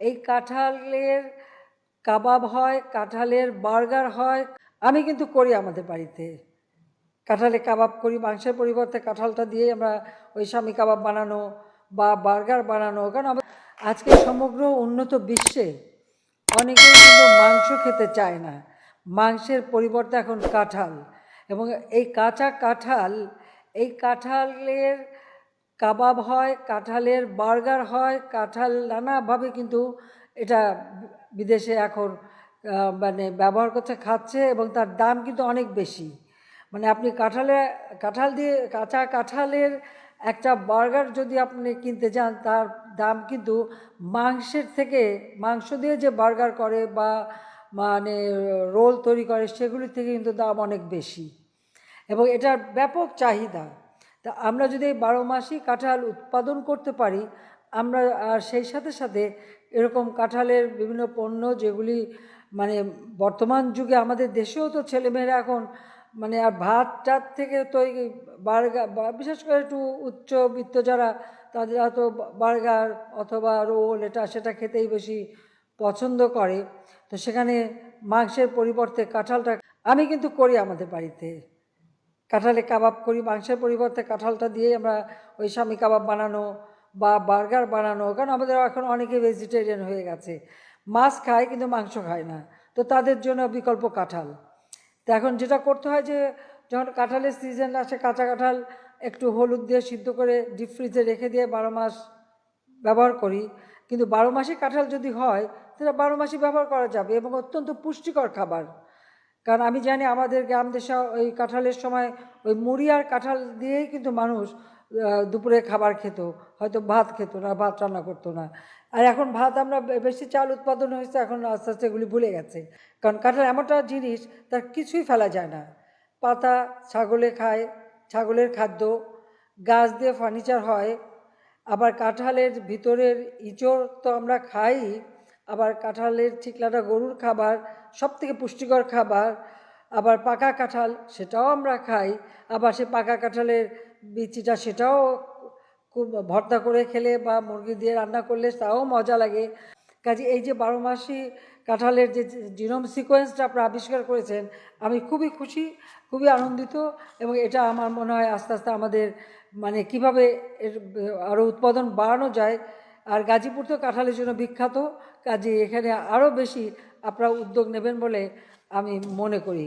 এই কাঁঠালের কাবাব হয়, কাঁঠালের বার্গার হয়। আমি কিন্তু করি আমাদের বাড়িতে। কাঁঠালে কাবাব করি, মাংসের পরিবর্তে কাঁঠালটা দিয়ে আমরা ওই স্বামী কাবাব বানানো বা বার্গার বানানো। কারণ আমরা আজকে সমগ্র উন্নত বিশ্বে অনেকেই কিন্তু মাংস খেতে চায় না। মাংসের পরিবর্তে এখন কাঁঠাল। এবং এই কাঁচা কাঁঠাল, এই কাঁঠালের কাবাব হয়, কাঁঠালের বার্গার হয়, কাঁঠাল নানাভাবে কিন্তু এটা বিদেশে এখন মানে ব্যবহার করছে, খাচ্ছে এবং তার দাম কিন্তু অনেক বেশি। মানে আপনি কাঁঠালে, কাঁঠাল দিয়ে, কাঁচা কাঁঠালের একটা বার্গার যদি আপনি কিনতে যান তার দাম কিন্তু মাংসের থেকে, মাংস দিয়ে যে বার্গার করে বা মানে রোল তৈরি করে, সেগুলির থেকে কিন্তু দাম অনেক বেশি। এবং এটার ব্যাপক চাহিদা। তা আমরা যদি বারো মাসই কাঁঠাল উৎপাদন করতে পারি, আমরা, আর সেই সাথে সাথে এরকম কাঁঠালের বিভিন্ন পণ্য যেগুলি মানে বর্তমান যুগে আমাদের দেশেও তো ছেলেমেয়েরা এখন মানে আর ভাত টাত থেকে তো এই বার্গার বিশেষ করে একটু উচ্চবিত্ত যারা, তাদের হয়তো বার্গার অথবা রোল এটা সেটা খেতেই বেশি পছন্দ করে। তো সেখানে মাংসের পরিবর্তে কাঁঠালটা আমি কিন্তু করি আমাদের বাড়িতে। কাঁঠালে কাবাব করি, মাংসের পরিবর্তে কাঁঠালটা দিয়ে আমরা ওই স্বামী কাবাব বানানো বা বার্গার বানানো, কারণ আমাদের এখন অনেকে ভেজিটেরিয়ান হয়ে গেছে। মাছ খায় কিন্তু মাংস খায় না, তো তাদের জন্য বিকল্প কাঁঠাল। তো এখন যেটা করতে হয় যে, যখন কাঁঠালের সিজন আসে, কাঁচা কাঁঠাল একটু হলুদ দিয়ে সিদ্ধ করে ডিপ ফ্রিজে রেখে দিয়ে বারো মাস ব্যবহার করি, কিন্তু বারো মাসে কাঁঠাল যদি হয় সেটা বারো মাসই ব্যবহার করা যাবে এবং অত্যন্ত পুষ্টিকর খাবার। কারণ আমি জানি আমাদের গ্রাম দেশে ওই কাঁঠালের সময় ওই মুড়ি আর কাঁঠাল দিয়েই কিন্তু মানুষ দুপুরে খাবার খেত। হয়তো ভাত খেত না, ভাত রান্না করতো না। আর এখন ভাত আমরা বেশি চাল উৎপাদন হয়েছে, এখন আস্তে আস্তে এগুলি ভুলে গেছে। কারণ কাঁঠাল এমনটা জিনিস, তার কিছুই ফেলা যায় না। পাতা ছাগলে খায়, ছাগলের খাদ্য, গাছ দিয়ে ফার্নিচার হয়। আবার কাঁঠালের ভিতরের ইঁচড় তো আমরা খাই আবার কাঁঠালের ঠিকলাটা গরুর খাবার সব থেকে পুষ্টিকর খাবার, আবার পাকা কাঁঠাল সেটাও আমরা খাই, আবার সে পাকা কাঁঠালের বিচিটা সেটাও খুব ভর্তা করে খেলে বা মুরগি দিয়ে রান্না করলে তাও মজা লাগে। কাজে এই যে বারো মাসি কাঁঠালের যে জিনোম সিকোয়েন্সটা আপনারা আবিষ্কার করেছেন, আমি খুবই খুশি, খুবই আনন্দিত এবং এটা আমার মনে হয় আস্তে আস্তে আমাদের মানে কীভাবে এর আরও উৎপাদন বাড়ানো যায় আর গাজীপুর তো কাঁঠালের জন্য বিখ্যাত কাজে এখানে আরও বেশি আপনারা উদ্যোগ নেবেন বলে আমি মনে করি।